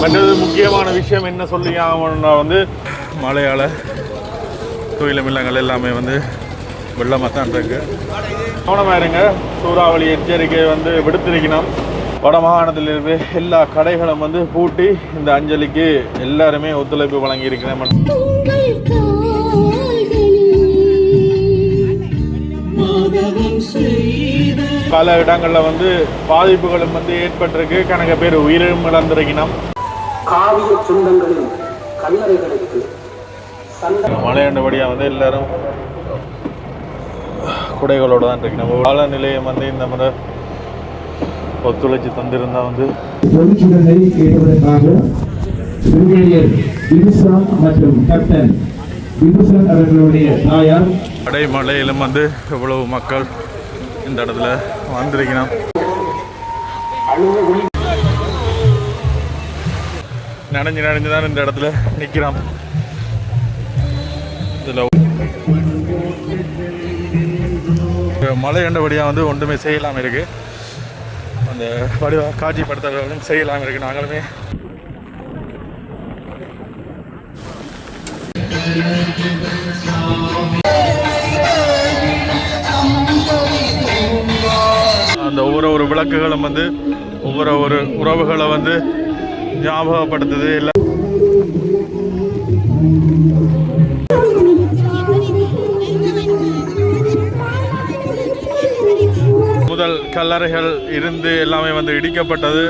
மற்றது முக்கியமான விஷயம் என்ன சொல்லி ஆகணும்னா வந்து மழையால் தொழில மில்லங்கள் எல்லாமே வந்து வெள்ளமாக தான் இருக்கு. கவனமாக இருங்க. சூறாவளி எச்சரிக்கை வந்து விடுத்திருக்கணும். வட மாகாணத்தில் இருக்கிற எல்லா கடைகளும் வந்து பூட்டி இந்த அஞ்சலிக்கு எல்லாருமே ஒத்துழைப்பு வழங்கி இருக்கிறேன் உங்கள் கால்களில். மாதவம் செய்த பல இடங்களில் வந்து பாதிப்புகளும் வந்து ஏற்பட்டிருக்கு. கணக்க பேர் உயிரிழம் இழந்திருக்கணும் காவிய சொந்தங்களின் கல்லறைகளுக்கு மழையாண்டபடியாக வந்து எல்லாரும் குடைகளோட தான் இருக்கணும் காலநிலையம் வந்து இந்த முறை ஒத்துழைச்சி தந்திருந்தா வந்து பொதுச்சுடலை கேட்பதற்காக பிரிகேடியர் பிதுசான் மற்றும் கேப்டன் பிதுசான் அவர்களுடைய தாயார். அடைமழையிலும் வந்து இவ்வளவு மக்கள் இந்த இடத்துல வந்திருக்கணும் நனைஞ்சு நனைஞ்சு தான் இந்த இடத்துல நிற்கிறோம் இதில் மழை கண்டபடியாக வந்து ஒன்றுமே செய்யலாம் இருக்கு. அந்த வடிவ காட்சிப்படுத்துறவர்களும் செய்யலாம் இருக்கு நாங்களுமே. அந்த ஒவ்வொரு ஒரு விளக்குகளும் வந்து ஒவ்வொரு ஒரு உறவுகளை வந்து ஞாபகப்படுத்துது இல்லை. முதல் கல்லறைகள் இருந்து எல்லாமே வந்து இடிக்கப்பட்டது.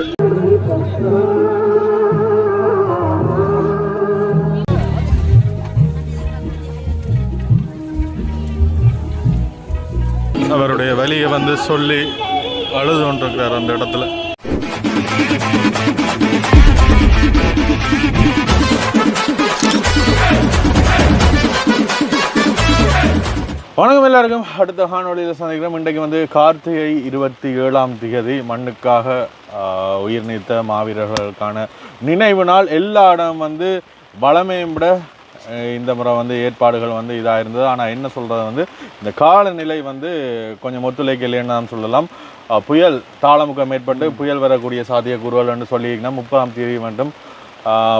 அவருடைய வழியை வந்து சொல்லி அழுது கொண்டிருக்கிறார் அந்த இடத்துல. வணக்கம் எல்லாருக்கும். அடுத்த காணொலியில் சந்திக்கிறோம். இன்றைக்கு வந்து கார்த்திகை இருபத்தி ஏழாம் தேதி. மண்ணுக்காக உயிர் நீத்த மாவீரர்களுக்கான நினைவு நாள். எல்லா இடம் வந்து வளமையும் விட இந்த முறை வந்து ஏற்பாடுகள் வந்து இதாக இருந்தது. ஆனால் என்ன சொல்கிறது வந்து இந்த காலநிலை வந்து கொஞ்சம் ஒத்துழைக்கலைன்னு தான் சொல்லலாம். புயல் தாளமுகம் ஏற்பட்டு புயல் வரக்கூடிய சாத்தியக்கூறுகள்னு சொல்லியிருக்கணும் முப்பதாம் தேதி மட்டும்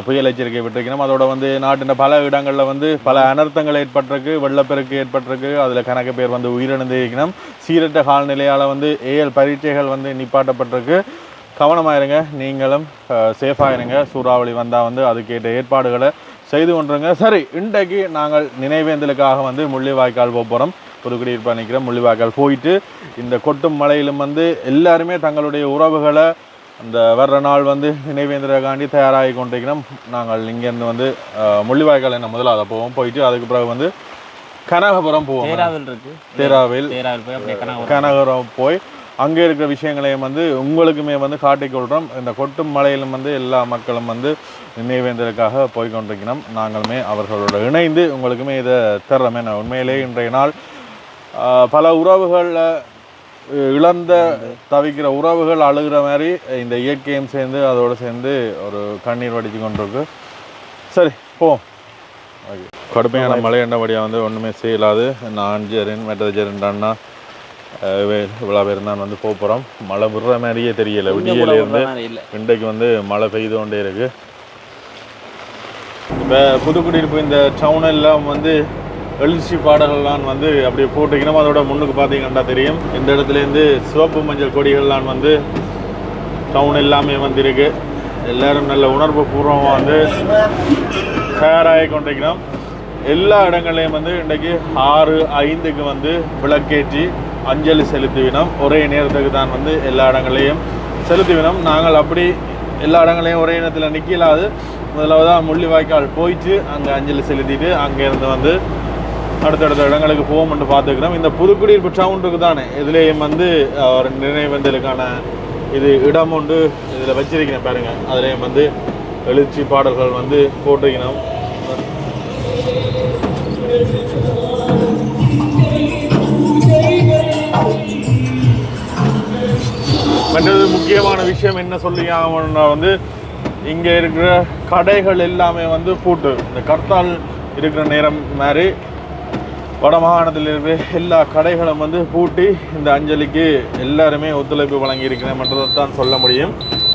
புயல் எச்சரிக்கை விட்டுருக்கணும். அதோட வந்து நாட்டின் பல இடங்களில் வந்து பல அனர்த்தங்கள் ஏற்பட்டிருக்கு வெள்ளப்பெருக்கு ஏற்பட்டிருக்கு. அதில் கணக்கு பேர் வந்து உயிரிழந்திருக்கணும். சீரற்ற கால்நிலையால் வந்து ஏஎல் பரீட்சைகள் வந்து நிப்பாட்டப்பட்டிருக்கு. கவனமாக இருங்க. நீங்களும் சேஃபாக இருங்க. சூறாவளி வந்தால் வந்து அதுக்கேற்ற ஏற்பாடுகளை செய்து கொண்டுருங்க. சரி இன்றைக்கு நாங்கள் நினைவேந்தலுக்காக வந்து முள்ளிவாய்க்கால் போக போகிறோம் புதுக்குடியிருப்பா நிற்கிறோம் முள்ளிவாய்க்கால் போயிட்டு இந்த கொட்டும் மலையிலும் வந்து எல்லாருமே தங்களுடைய உறவுகளை அந்த வர்ற நாள் வந்து நினைவேந்திரகாண்டி தயாராகி கொண்டிருக்கிறோம் நாங்கள் இங்கேருந்து வந்து முள்ளிவாய்க்கால் என்ன முதல்ல அதை போவோம். போயிட்டு அதுக்கு பிறகு வந்து கனகபுரம் போவோம். தேராவில் இருக்கு. தேராவில். கனகபுரம். போய் அங்கே இருக்கிற விஷயங்களையும் வந்து உங்களுக்குமே வந்து காட்டிக்கொள்கிறோம் இந்த கொட்டும் மலையிலும் வந்து எல்லா மக்களும் வந்து நினைவேந்தலுக்காக போய் கொண்டிருக்கிறோம் நாங்களுமே அவர்களோட இணைந்து உங்களுக்குமே இதை தர்றோமே. நான் உண்மையிலே இன்றைய நாள் பல உறவுகளில் இழந்த தவிக்கிற உறவுகள் அழுகிற மாதிரி இந்த இயற்கையும் சேர்ந்து அதோடு சேர்ந்து ஒரு கண்ணீர் வடித்து கொண்டிருக்கு. சரி போ ஓகே. கடுமையான மழை என்னபடியாக வந்து ஒன்றுமே செய்யலாது. நான் ஜெரின் மெட்டது ஜெரின் அண்ணா இவ்வளோ பேர் தான் வந்து போக போகிறோம் மழை விடுற மாதிரியே தெரியல. விடியலேருந்து இல்லை. இன்றைக்கு வந்து மழை பெய்து கொண்டே இருக்கு. இப்போ புதுக்குடியிருப்பு இந்த டவுன் எல்லாம் வந்து எழுச்சி பாடல்கள்லாம் வந்து அப்படியே போட்டுக்கணும் அதோட முன்னுக்கு பார்த்தீங்கன்னா தெரியும். இந்த இடத்துலேருந்து சிவப்பு மஞ்சள் கொடிகள்லாம் வந்து டவுன் எல்லாமே வந்திருக்கு. எல்லோரும் எல்லாரும் நல்ல உணர்வு பூர்வமாக வந்து தயாராகி கொண்டிருக்கிறோம். எல்லா இடங்களையும் வந்து இன்றைக்கு ஆறு ஐந்துக்கு வந்து விளக்கேற்றி அஞ்சலி செலுத்துவினோம். ஒரே நேரத்துக்கு தான் வந்து எல்லா இடங்களையும் செலுத்துவினோம். நாங்கள் அப்படி எல்லா இடங்களையும் ஒரே நேரத்தில் நிற்கலாது முதலாவதாக முள்ளிவாய்க்கால் போயிட்டு அங்கே அஞ்சலி செலுத்திட்டு அங்கேருந்து வந்து அடுத்தடுத்த இடங்களுக்கு போவோம்னு பார்த்துக்கிறோம் இந்த புதுக்குடியிருப்பு டவுனுக்கு தானே இதுலேயும் வந்து ஒரு நினைவந்தலுக்கான இது இடம் உண்டு. இதில் வச்சிருக்கிறேன் பாருங்கள் அதுலேயும் வந்து எழுச்சி பாடல்கள் வந்து போட்டிருக்கணும் மற்றது முக்கியமான விஷயம் என்ன சொல்லி ஆகணும்னா வந்து இங்கே இருக்கிற கடைகள் எல்லாமே வந்து பூட்டு. இந்த கர்த்தால் இருக்கிற நேரம் மாதிரி வடமாகாணத்திலிருந்து எல்லா கடைகளும் வந்து பூட்டி இந்த அஞ்சலிக்கு எல்லாருமே ஒத்துழைப்பு வழங்கியிருக்கிறேன் தான் சொல்ல முடியும்.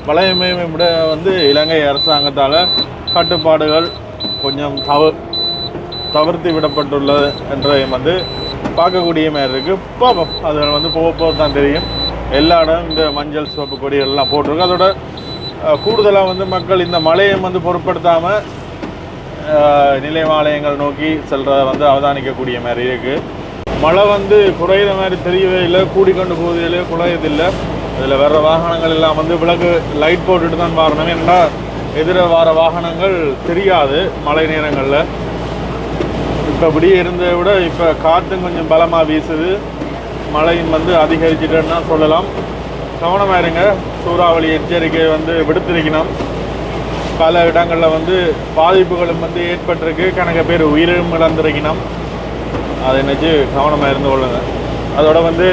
வளையமையை விட வந்து இலங்கை அரசாங்கத்தால் கட்டுப்பாடுகள் கொஞ்சம் தவ தவிர்த்து விடப்பட்டுள்ளது என்றதையும் வந்து பார்க்கக்கூடிய மாதிரி இருக்குது பார்ப்போம். அது வந்து போக போக தான் தெரியும். எல்லா இடம் இந்த மஞ்சள் சிவப்பு கொடிகள்லாம் போட்டிருக்கு. அதோட கூடுதலாக வந்து மக்கள் இந்த மழையை வந்து பொருட்படுத்தாமல் நிலைவாலயங்கள் நோக்கி செல்றத வந்து அவதானிக்கக்கூடிய மாதிரி இருக்குது மழை வந்து குறையிற மாதிரி தெரியவே இல்லை. கூடிக்கொண்டு போவதில்லை குறையதில்லை இதில் வர்ற வாகனங்கள் எல்லாம் வந்து விளக்கு லைட் போட்டுட்டு தான் வரணும். ஏன்னா எதிர வர வாகனங்கள் தெரியாது மழை நேரங்களில். இப்போ இப்படியே இருந்ததை விட இப்போ காற்றும் கொஞ்சம் பலமாக வீசுது. மழையும் வந்து அதிகரிச்சிட்டேன்னா சொல்லலாம். கவனமாக இருங்க. சூறாவளி எச்சரிக்கை வந்து விடுத்திருக்கணும். பல இடங்களில் வந்து பாதிப்புகளும் வந்து ஏற்பட்டிருக்கு. கணக்க பேர் உயிரும் இழந்திருக்கணும் அதை நினச்சி கவனமாக இருந்து கொள்ளுங்க. அதோட வந்து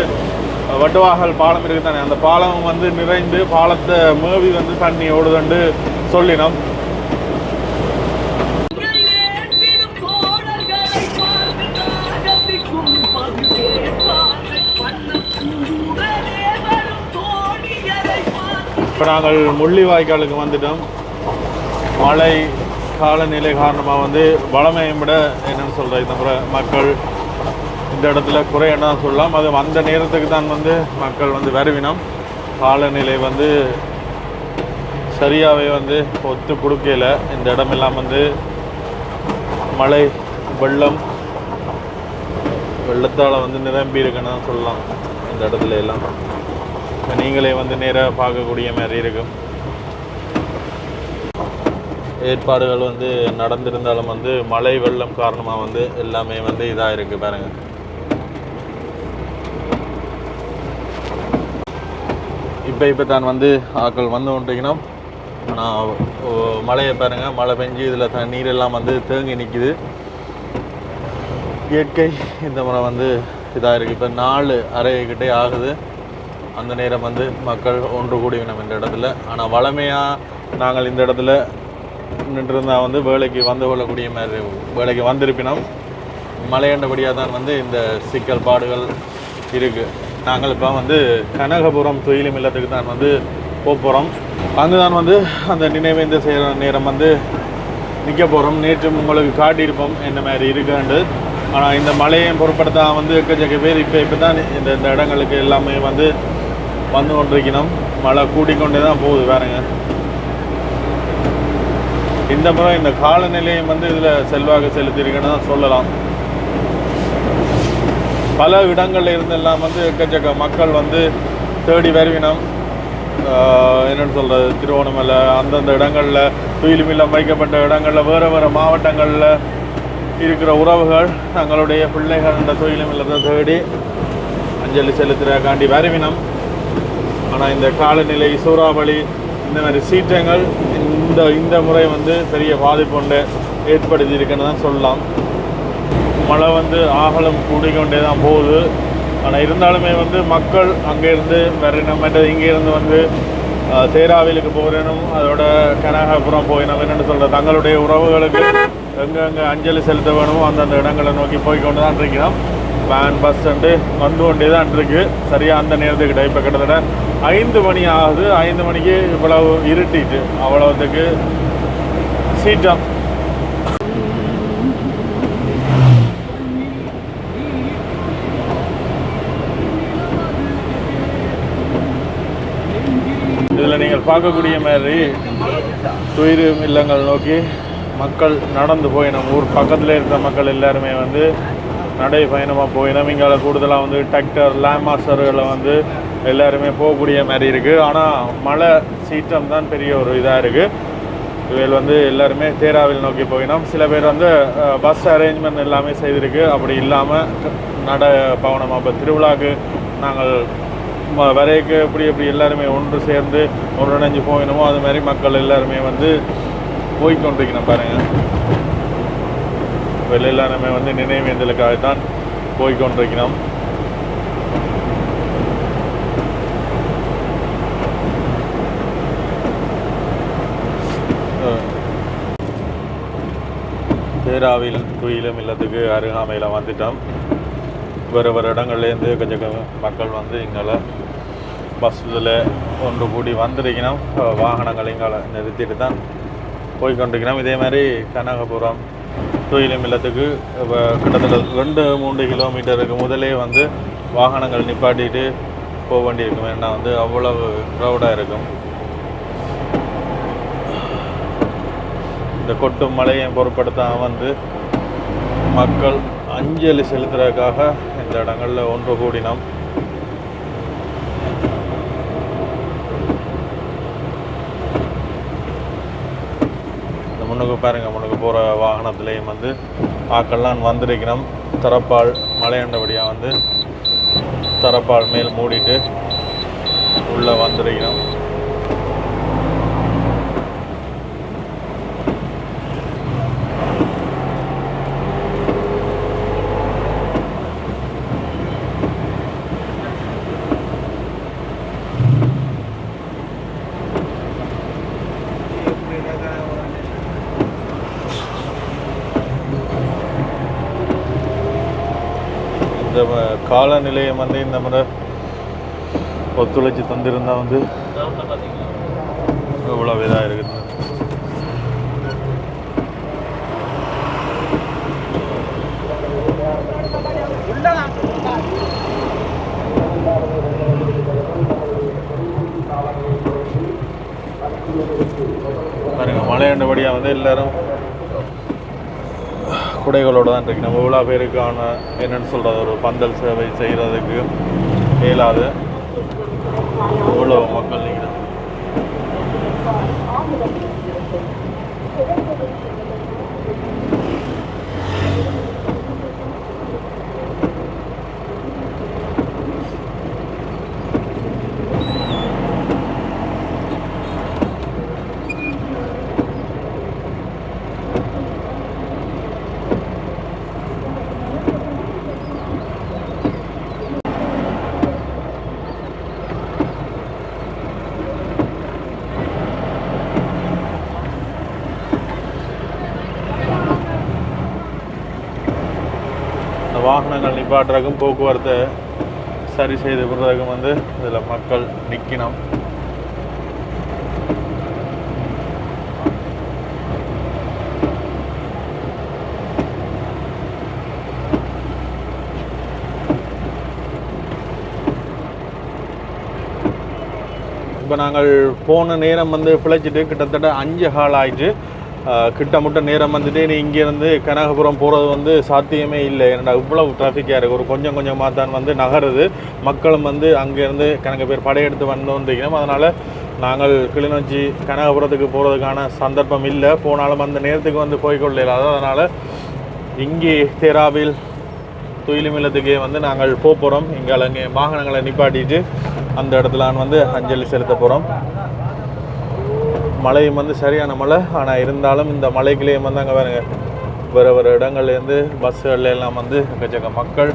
வட்டுவாகல் பாலம் இருக்கு தானே? அந்த பாலம் வந்து நிறைந்து பாலத்தை மேவி வந்து தண்ணி ஓடுதுண்டு சொல்லினோம். இப்போ நாங்கள் முள்ளிவாய்க்காலுக்கு வந்துட்டோம். மழை காலநிலை காரணமாக வந்து வளமையும் விட என்னன்னு சொல்கிற இந்த முறை மக்கள் இந்த இடத்துல குறை என்ன சொல்லலாம். அது அந்த நேரத்துக்கு தான் வந்து மக்கள் வந்து வருவினம். காலநிலை வந்து சரியாகவே வந்து ஒத்து கொடுக்கல. இந்த இடமெல்லாம் வந்து மழை வெள்ளம் வெள்ளத்தால் வந்து நிரம்பி இருக்குன்னு தான் சொல்லலாம். இந்த இடத்துல எல்லாம். நீங்களே வந்து நேராக பார்க்கக்கூடிய மாதிரி இருக்கும். ஏற்பாடுகள் வந்து நடந்திருந்தாலும் வந்து மழை வெள்ளம் காரணமாக வந்து எல்லாமே வந்து இதாக இருக்குது பாருங்க. இப்போ இப்போ தான் வந்து ஆக்கள் வந்து கொண்டிருக்கீங்கன்னா ஆனால் மழையை பாருங்க. மழை பெஞ்சு இதில் த நீரெல்லாம் வந்து தேங்கி நிற்கிது இயற்கை இந்த முறை வந்து இதாக இருக்குது இப்போ நாலு அறைகிட்டே ஆகுது. அந்த நேரம் வந்து மக்கள் ஒன்று கூடிவினோம் இந்த இடத்துல. ஆனால் வளமையாக நாங்கள் இந்த இடத்துல நின்றிருந்தால் வந்து வேலைக்கு வந்து கொள்ளக்கூடிய மாதிரி வேலைக்கு வந்திருப்பினோம் மலையண்டபடியாக தான் வந்து இந்த சிக்கல் பாடுகள் இருக்குது நாங்கள் இப்போ வந்து கனகபுரம் துயிலும் இல்லத்துக்கு தான் வந்து போகிறோம் அங்கே தான் வந்து அந்த நினைவேந்த செய்கிற நேரம் வந்து நிற்க போகிறோம் நேற்று உங்களுக்கு காட்டியிருப்போம் என்ன மாதிரி இருக்குன்னு ஆனால் இந்த மலையை பொருட்படுத்தாமல் வந்து எக்கச்சக்க பேர் இப்போ இப்போ தான் இந்த இந்த இடங்களுக்கு எல்லாமே வந்து வந்து கொண்டிருக்கணும். மழை கூட்டிக்கொண்டே தான் போகுது வேறங்க இந்த முறை இந்த காலநிலையும் வந்து இதில் செல்வாக்கு செலுத்தியிருக்குன்னு தான் சொல்லலாம். பல இடங்களில் இருந்தெல்லாம் வந்து எக்கச்சக்க மக்கள் வந்து தேடி வருவினம். என்னென்னு சொல்கிறது திருவோணமலை அந்தந்த இடங்களில் துயிலுமில்லம் வைக்கப்பட்ட இடங்களில் வேறு வேறு மாவட்டங்களில் இருக்கிற உறவுகள் தங்களுடைய பிள்ளைகள் அந்த துயிலுமில்லத்தை தேடி அஞ்சலி செலுத்துறக்காண்டி வருவினம். ஆனால் இந்த காலநிலை சூறாவளி இந்த மாதிரி சீற்றங்கள் இந்த இந்த முறை வந்து பெரிய பாதிப்பு ஏற்படுத்தி இருக்குன்னு தான் சொல்லலாம். மழை வந்து ஆகலம் கூடிக்கொண்டே தான் போகுது. ஆனால் இருந்தாலுமே வந்து மக்கள் அங்கேருந்து வரணும். மற்றது இங்கேருந்து வந்து சேராவிலுக்கு போகிறனும் அதோட கனகாபுரம் போயினோம் என்னென்னு சொல்கிற தங்களுடைய உறவுகளுக்கு எங்கெங்கே அஞ்சலி செலுத்த வேணுமோ அந்தந்த இடங்களை நோக்கி போய் கொண்டு தான் இருக்கிறோம். வேன் பஸ் வந்து வந்து கொண்டே தான் இருக்குது சரியாக அந்த நேரத்துக்கிட்ட இப்போ கிட்டத்தட்ட ஐந்து மணி ஆகுது ஐந்து மணிக்கு இவ்வளவு இருட்டிட்டு அவ்வளவுத்துக்கு சீட்டம் இதில் நீங்கள் பார்க்கக்கூடிய மாதிரி துயிர் இல்லங்கள் நோக்கி மக்கள் நடந்து போயினோம் ஊர் பக்கத்தில் இருக்கிற மக்கள் எல்லாருமே வந்து நடை பயணமாக போயினோம் இங்கே கூடுதலாக வந்து டிராக்டர் லேமாஸ்டர்களை வந்து எல்லாருமே போகக்கூடிய மாதிரி இருக்குது ஆனால் மழை சீற்றம் தான் பெரிய ஒரு இதாக இருக்குது இவைகள் வந்து எல்லாருமே தேராவில் நோக்கி போயினோம். சில பேர் வந்து பஸ் அரேஞ்ச்மெண்ட் எல்லாமே செய்திருக்கு. அப்படி இல்லாமல் நட பவனமாக அப்போ திருவிழாக்கு நாங்கள் வரைக்கு எப்படி எப்படி எல்லாருமே ஒன்று சேர்ந்து ஒன்றிணைஞ்சு போயினோமோ அது மாதிரி மக்கள் எல்லாருமே வந்து போய்கொண்டிருக்கணும் பாருங்கள் வெளில எல்லாருமே வந்து நினைவேந்தலுக்காக தான் அஹ் பேராவில் துயிலும் இல்லத்துக்கு அருகாமையில் வந்துட்டோம். வேறு வேறு இடங்கள்லேருந்து கொஞ்சம் மக்கள் வந்து இங்கே பஸ் இதில் ஒன்று கூடி வந்திருக்கணும். வாகனங்கள் இங்கால நிறுத்திட்டு தான் போய்கொண்டிருக்கிறோம் இதே மாதிரி கனகபுரம் துயிலும் இல்லத்துக்கு கிட்டத்தட்ட ரெண்டு மூன்று கிலோமீட்டருக்கு முதலே வந்து வாகனங்கள் நிப்பாட்டிட்டு போக வேண்டியிருக்கும். ஏன்னா வந்து அவ்வளவு க்ரௌடாக இருக்கும். இந்த கொட்டும் மலையை பொருட்படுத்தாமல் வந்து மக்கள் அஞ்சலி செலுத்துறதுக்காக இந்த இடங்களில் ஒன்று கூடினோம். இந்த முன்னுக்கு பாருங்க முன்னுக்கு போகிற வாகனத்துலேயும் வந்து ஆக்கள்லாம் வந்திருக்கிறோம். தரப்பால் மழையண்டபடியாக வந்து தரப்பால் மேல் மூடிட்டு உள்ளே வந்திருக்கிறோம் இந்த விமான நிலையம் வந்து இந்த முறை ஒத்துழைச்சி தந்திருந்தா வந்து இவ்வளோ இதாக இருக்குது. பாருங்க மழையாண்டபடியாக வந்து எல்லாரும் குடைகளோடு தான் இருக்குது நம்ம இவ்வளோ பேருக்கான என்னன்னு சொல்கிறது ஒரு பந்தல் சேவை செய்கிறதுக்கு இயலாது. இவ்வளோ மக்கள் நிற்கிறாங்க இந்த வாகனங்கள் நிப்பாட்டுறதுக்கும் போக்குவரத்தை சரி செய்து விடுறதுக்கும் வந்து இதில் மக்கள் நிற்கணும். இப்போ நாங்கள் போன நேரம் வந்து பிழைச்சிட்டு கிட்டத்தட்ட அஞ்சு ஹால் ஆயிடுச்சு. கிட்டமுட்ட நேரம் வந்துட்டு நீ இங்கேருந்து கனகபுரம் போகிறது வந்து சாத்தியமே இல்லை. ஏன்னா இவ்வளவு டிராஃபிக்காக இருக்குது ஒரு கொஞ்சம் கொஞ்சமாக தான் வந்து நகருது. மக்களும் வந்து அங்கேருந்து கணக்கு பேர் படையெடுத்து வந்தோன்றீங்க அதனால் நாங்கள் கிளிநொச்சி கனகபுரத்துக்கு போகிறதுக்கான சந்தர்ப்பம் இல்லை. போனாலும் அந்த நேரத்துக்கு வந்து போய்க்கொள்ள இயலாது அதனால் இங்கே தேராவில் துயிலுமில்லத்துக்கே வந்து நாங்கள் போக போகிறோம் இங்கே அங்கே வாகனங்களை நிப்பாட்டிட்டு அந்த இடத்துல வந்து அஞ்சலி செலுத்த போகிறோம் மழையும் வந்து சரியான மழை. ஆனால் இருந்தாலும் இந்த மலைக்குள்ளேயும் வந்து அங்கே பாருங்க வேறு வேறு இடங்கள்லேருந்து பஸ்ஸுகள்ல எல்லாம் வந்து எக்கச்சக்க மக்கள்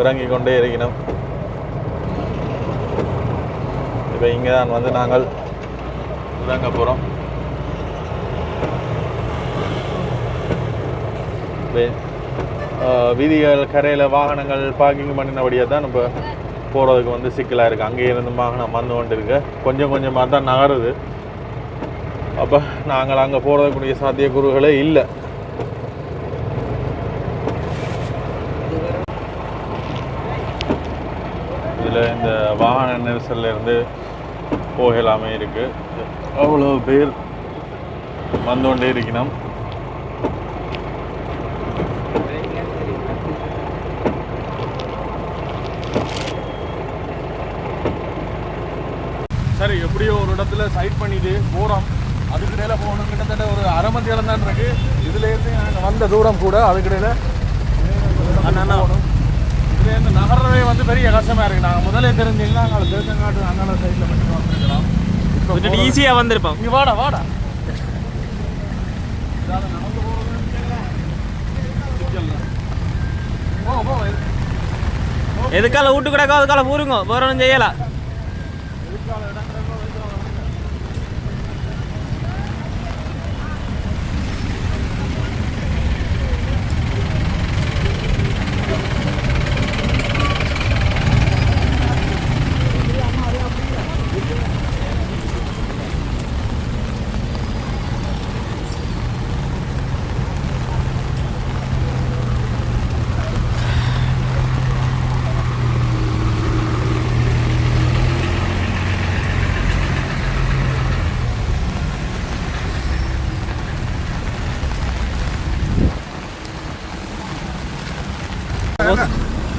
இறங்கி கொண்டே இருக்கணும் இப்போ இங்கே தான் வந்து நாங்கள் இறங்க போகிறோம் வீதிகள் கரையில் வாகனங்கள் பார்க்கிங் பண்ணினபடியாக தான் நம்ம போகிறதுக்கு வந்து சிக்கலாக இருக்குது அங்கேயே இருந்து வாகனம் வந்து கொண்டு இருக்கு கொஞ்சம் கொஞ்சமாக தான் நகருது. அப்போ நாங்கள் அங்கே போகிறதுக்குரிய சாத்தியக்கூறுகளே இல்லை. இதில் இந்த வாகன நெரிசல்ல இருந்து போகலாமே இருக்குது அவ்வளோ பேர் வந்து கொண்டே இருக்கணும். சரி எப்படியோ ஒரு இடத்துல சைட் பண்ணிட்டு போகிறோம் அதுக்கிடையில போகணும். கிட்டத்தட்ட ஒரு அரை மணி நேரம் தான் இருக்கு. இதுலேருந்து நாங்கள் வந்த தூரம் கூட அதுக்கிடையில இதுலேருந்து நகர்றவே வந்து பெரிய கஷ்டமா இருக்கு. நாங்கள் முதலே தெரிஞ்சீங்கன்னா நாங்கள் தேசங்காட்டு அங்காள சைடில் மட்டும் வந்துருக்கிறோம். இப்போ விட்டுட்டு ஈஸியா வந்திருப்பான் இங்கே வாடா வாடா. எதுக்கால வீட்டு கிடக்கோ அதுக்கால பூருங்க வேற ஒன்றும் செய்யலாம் போஸ்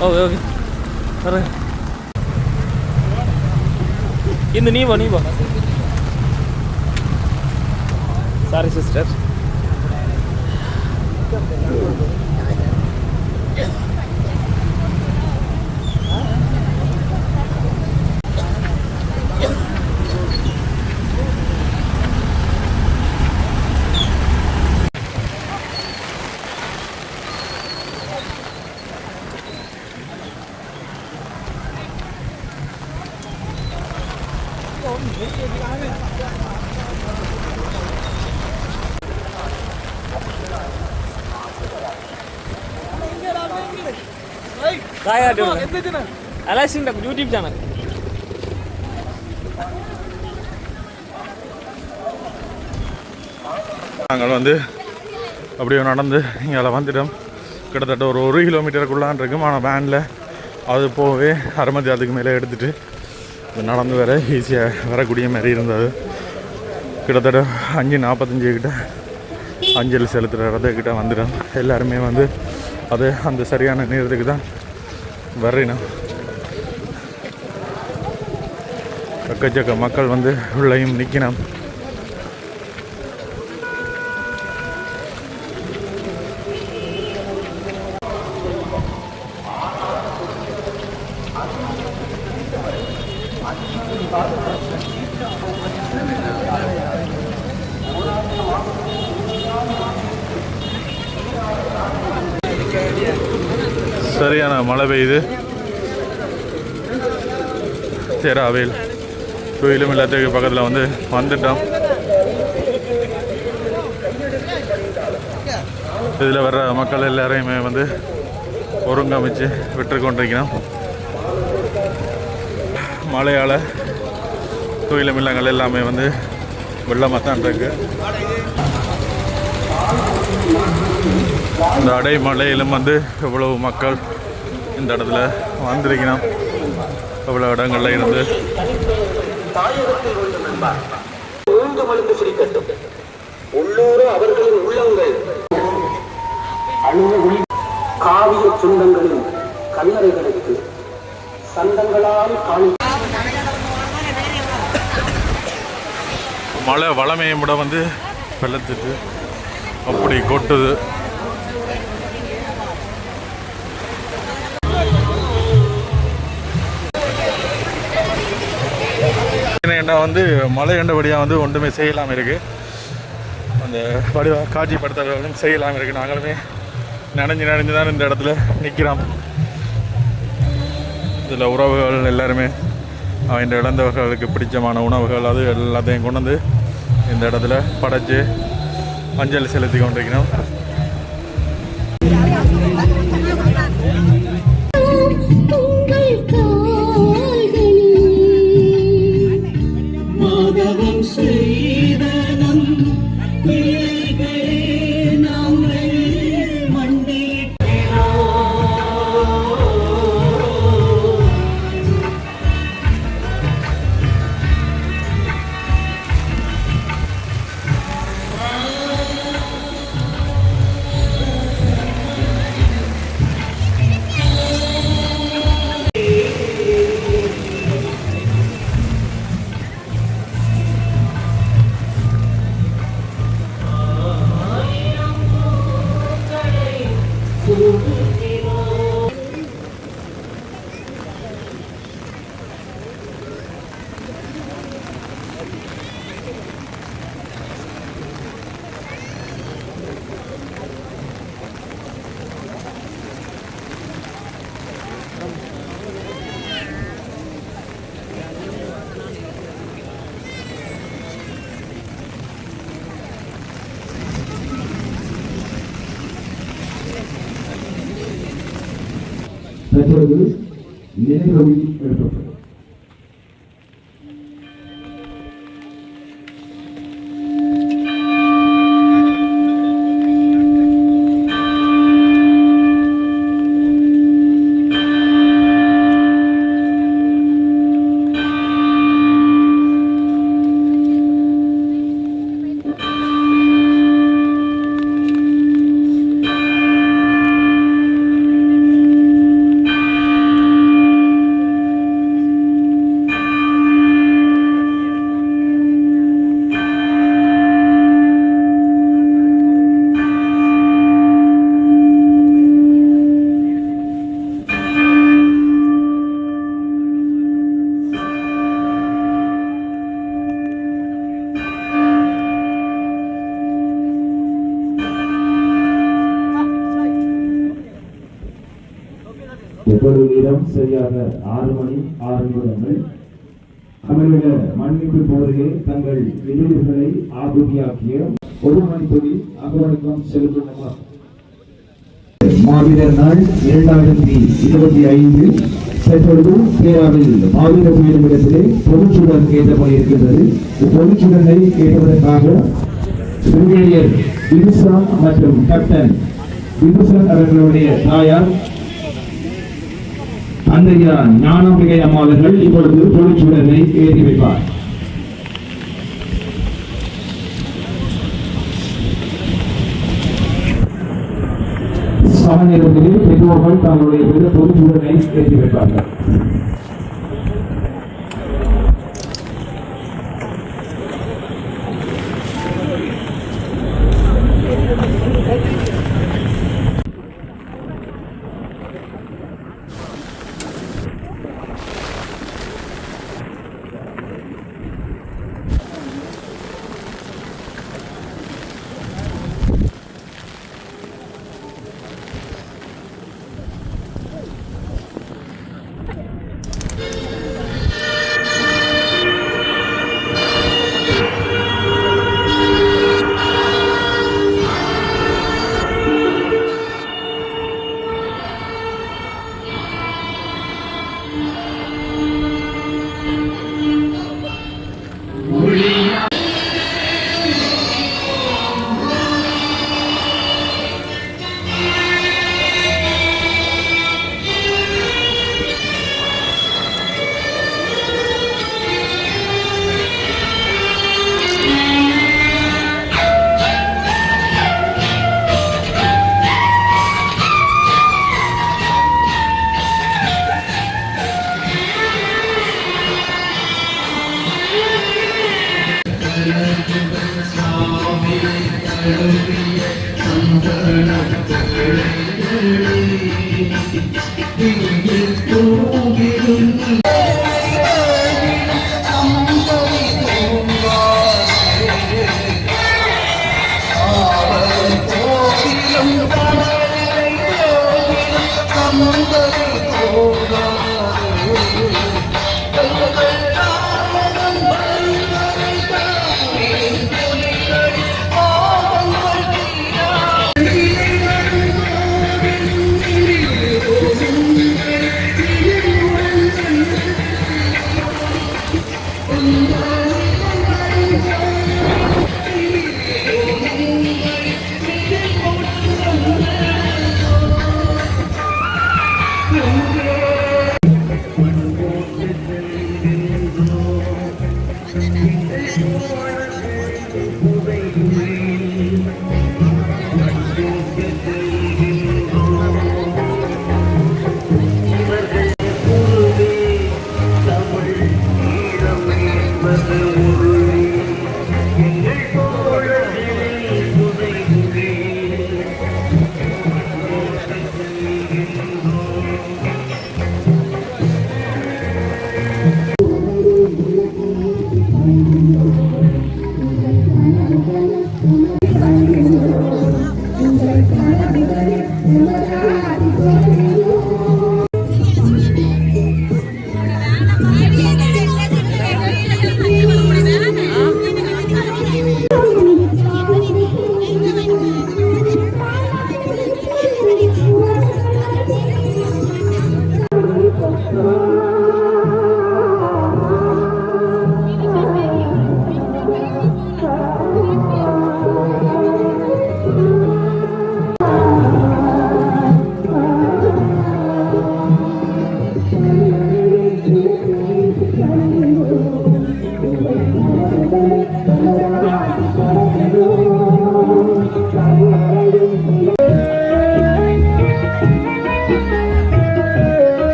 ஓகே ஓகே வர இந்த நீ போ நீ போ நாங்கள் வந்து அப்படியே நடந்து இங்கே வந்துட்டோம். கிட்டத்தட்ட ஒரு ஒரு கிலோமீட்டருக்குள்ளான் இருக்கும் ஆனால் வேனில் அது போகவே அரை மணி அதுக்கு மேலே எடுத்துகிட்டு நடந்து வர ஈஸியாக வரக்கூடிய மாதிரி இருந்தது. கிட்டத்தட்ட அஞ்சு நாற்பத்தஞ்சு கிட்ட அஞ்சலி செலுத்துகிற இடத்துக்கிட்ட வந்துட்டோம். எல்லாருமே வந்து அது அந்த சரியான நேரத்துக்கு தான் வரையணும் எக்கச்சக்க மக்கள் வந்து உள்ளேயும் நிற்கணும் சரியான மழை பெய்யுது சேராவேல் கோயிலும் எல்லாத்துக்கு பக்கத்தில் வந்து வந்துட்டோம். இதில் வர்ற மக்கள் எல்லாரையுமே வந்து ஒருங்கமைச்சு விட்டு கொண்டிருக்கிறோம் மழையால் கோயிலும் இல்லங்கள் எல்லாமே வந்து வெள்ளமாக தான் இருக்கு. இந்த அடைமலையிலும் வந்து எவ்வளவு மக்கள் இந்த இடத்துல வந்திருக்கணும் எவ்வளோ இடங்கள்ல இருந்து. உள்ளூர் அவர்களின் உள்ளங்கள் அணுவ காவிய சுண்டங்களின் கல்லறைகளுக்கு சந்தங்களால் காணி மழை வளமையை விட வந்து வெள்ளத்துட்டு அப்படி கொட்டுது. ஏன்னா வந்து மழை கண்டபடியாக வந்து ஒன்றுமே செய்யலாமல் இருக்குது அந்த வடிவ காட்சிப்படுத்துறவர்களும் செய்யலாமல் இருக்குது நாங்களுமே நனைஞ்சு நனைஞ்சு தான் இந்த இடத்துல நிற்கிறோம் இதில் உறவுகள் எல்லாருமே அவன் இழந்தவர்களுக்கு பிடிச்சமான உணவுகள் அது எல்லாத்தையும் கொண்டு வந்து இந்த இடத்துல படைச்சு அஞ்சலி செலுத்தி கொண்டிருக்கணும் தற்பொழுது நினைவொலி எழுப்பப்படும் நேரம் தங்கள் எதிரிகளை ஒரு மணிப்பொழி அகவணக்கம் செலுத்தும் மாவீரர் நாள் இரண்டாயிரத்தி இருபத்தி ஐந்து. தற்பொழுது கேரளாவில் மாவீர உயர்நிலத்திலே பொதுச்சுடர் இருக்கின்றது. இப்பொதுச்சுடரை கேட்டதற்காக பிரிகேடியர் விதுசன் மற்றும் கேப்டன் விதுசன் அவர்களுடைய தாயார் அன்றைய ஞானம்பிகை அம்மாவர்கள் இப்பொழுது பொதுச்சுடரை ஏற்றி வைப்பார். சம பெற்றோர்கள் தங்களுடைய பெரிய பொதுச்சுடரை ஏற்றி வைப்பார்கள்.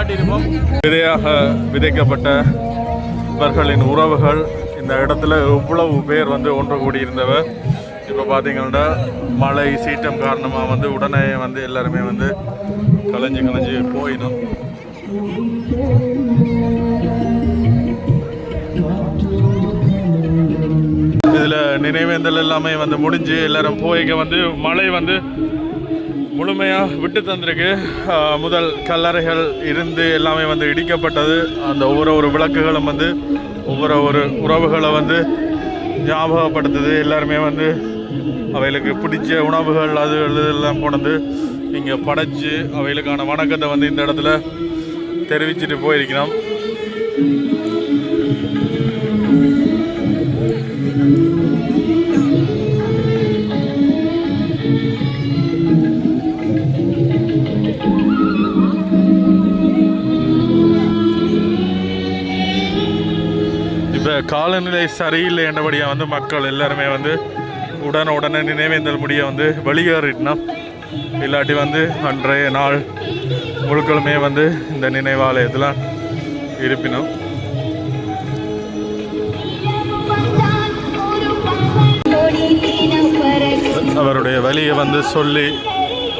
காட்டியிருப்போம். விதையாக விதைக்கப்பட்ட இவர்களின் உறவுகள் இந்த இடத்துல எவ்வளவு பேர் வந்து ஒன்று கூடியிருந்தவர். இப்போ பார்த்தீங்கன்னா மழை சீற்றம் காரணமாக வந்து உடனே வந்து எல்லாருமே வந்து கலைஞ்சு கலைஞ்சு போயிடும். இதில் நினைவேந்தல் எல்லாமே வந்து முடிஞ்சு எல்லாரும் போய்க்க வந்து மழை வந்து முழுமையாக விட்டு தந்திருக்கு. முதல் கல்லறைகள் இருந்து எல்லாமே வந்து இடிக்கப்பட்டது. அந்த ஒவ்வொரு ஒரு விளக்குகளும் வந்து ஒவ்வொரு ஒரு உறவுகளை வந்து ஞாபகப்படுத்துது. எல்லாருமே வந்து அவைகளுக்கு பிடிச்ச உணவுகள் அது எல்லாம் கொண்டு இங்கே படைச்சு அவைகளுக்கான வணக்கத்தை வந்து இந்த இடத்துல தெரிவிச்சுட்டு போயிருக்கிறோம். காலநிலை சரியில்லை என்றபடியாக வந்து மக்கள் எல்லாருமே வந்து உடனே உடனே நினைவேந்தல் முடிய வந்து வெளியேறிட்டோம் இல்லாட்டி வந்து அன்றைய நாள் முழுக்களுமே வந்து இந்த நினைவாலயத்தில் இருப்பினோம். அவருடைய வழியை வந்து சொல்லி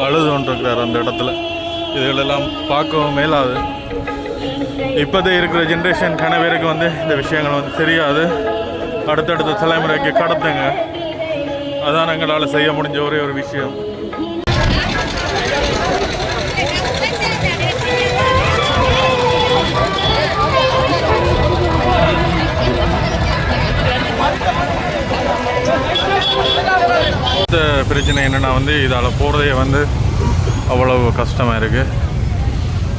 அழுது கொண்டிருக்கிறார் அந்த இடத்துல. இதுகளெல்லாம் பார்க்கவும் மேலாது. இப்போதே இருக்கிற ஜென்ரேஷன் கணவருக்கு வந்து இந்த விஷயங்கள் வந்து தெரியாது. அடுத்தடுத்த தலைமுறைக்கு கடத்துங்க. அதான் எங்களால் செய்ய முடிஞ்ச ஒரே ஒரு விஷயம். பிரச்சனை என்னென்னா வந்து இதால் போகிறதே வந்து அவ்வளவு கஷ்டமாக இருக்குது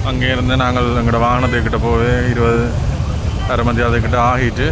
அங்கே இருந்து நாங்கள் எங்களோட வாகனத்துக்கிட்ட போய் இருபது அரை மணி அதுக்கிட்ட ஆகிட்டு